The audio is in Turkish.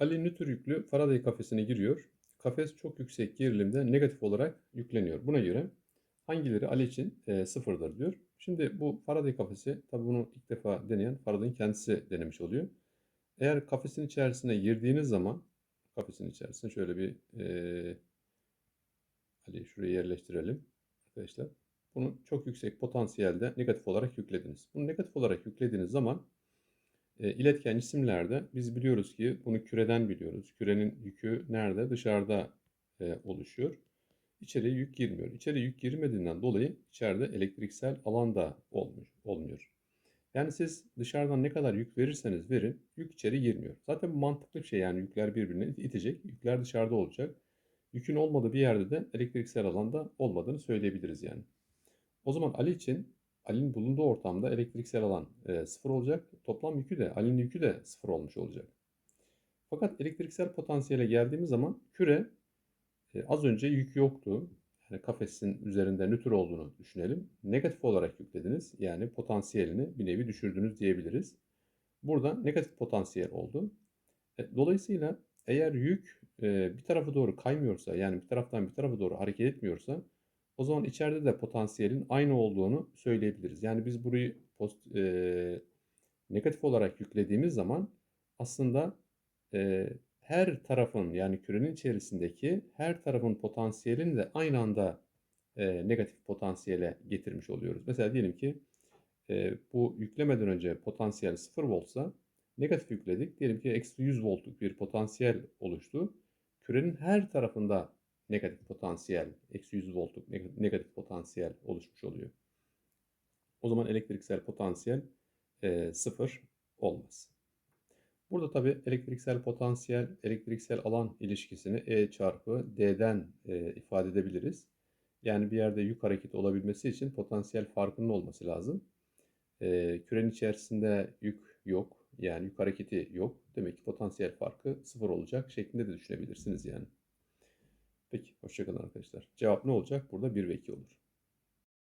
Ali nötr yüklü Faraday kafesine giriyor. Kafes çok yüksek gerilimde negatif olarak yükleniyor. Buna göre hangileri Ali için e, sıfırdır diyor. Şimdi bu Faraday kafesi, tabi bunu ilk defa deneyen Faraday'ın kendisi denemiş oluyor. Eğer kafesin içerisine girdiğiniz zaman, kafesin içerisine şöyle bir e, Ali şuraya yerleştirelim arkadaşlar. Bunu çok yüksek potansiyelde negatif olarak yüklediniz. Bunu negatif olarak yüklediğiniz zaman e, iletken cisimlerde biz biliyoruz ki bunu küreden biliyoruz. Kürenin yükü nerede? Dışarıda e, oluşuyor. İçeriye yük girmiyor. İçeriye yük girmediğinden dolayı içeride elektriksel alan da olmuyor. olmuyor. Yani siz dışarıdan ne kadar yük verirseniz verin yük içeri girmiyor. Zaten bu mantıklı bir şey yani yükler birbirine itecek. Yükler dışarıda olacak. Yükün olmadığı bir yerde de elektriksel alanda olmadığını söyleyebiliriz yani. O zaman Ali için Ali'nin bulunduğu ortamda elektriksel alan e, sıfır olacak. Toplam yükü de Ali'nin yükü de sıfır olmuş olacak. Fakat elektriksel potansiyele geldiğimiz zaman küre e, az önce yük yoktu. Yani kafesin üzerinde nötr olduğunu düşünelim. Negatif olarak yüklediniz. Yani potansiyelini bir nevi düşürdünüz diyebiliriz. Burada negatif potansiyel oldu. E, dolayısıyla eğer yük e, bir tarafa doğru kaymıyorsa yani bir taraftan bir tarafa doğru hareket etmiyorsa o zaman içeride de potansiyelin aynı olduğunu söyleyebiliriz. Yani biz burayı post, e, negatif olarak yüklediğimiz zaman aslında e, her tarafın yani kürenin içerisindeki her tarafın potansiyelini de aynı anda e, negatif potansiyele getirmiş oluyoruz. Mesela diyelim ki e, bu yüklemeden önce potansiyel 0 voltsa negatif yükledik. Diyelim ki eksi 100 voltluk bir potansiyel oluştu. Kürenin her tarafında negatif potansiyel, eksi 100 voltluk negatif potansiyel oluşmuş oluyor. O zaman elektriksel potansiyel e, sıfır olmaz. Burada tabi elektriksel potansiyel, elektriksel alan ilişkisini E çarpı D'den e, ifade edebiliriz. Yani bir yerde yük hareketi olabilmesi için potansiyel farkının olması lazım. E, kürenin içerisinde yük yok. Yani yük hareketi yok. Demek ki potansiyel farkı sıfır olacak şeklinde de düşünebilirsiniz yani. Peki hoşçakalın arkadaşlar. Cevap ne olacak? Burada 1 ve 2 olur.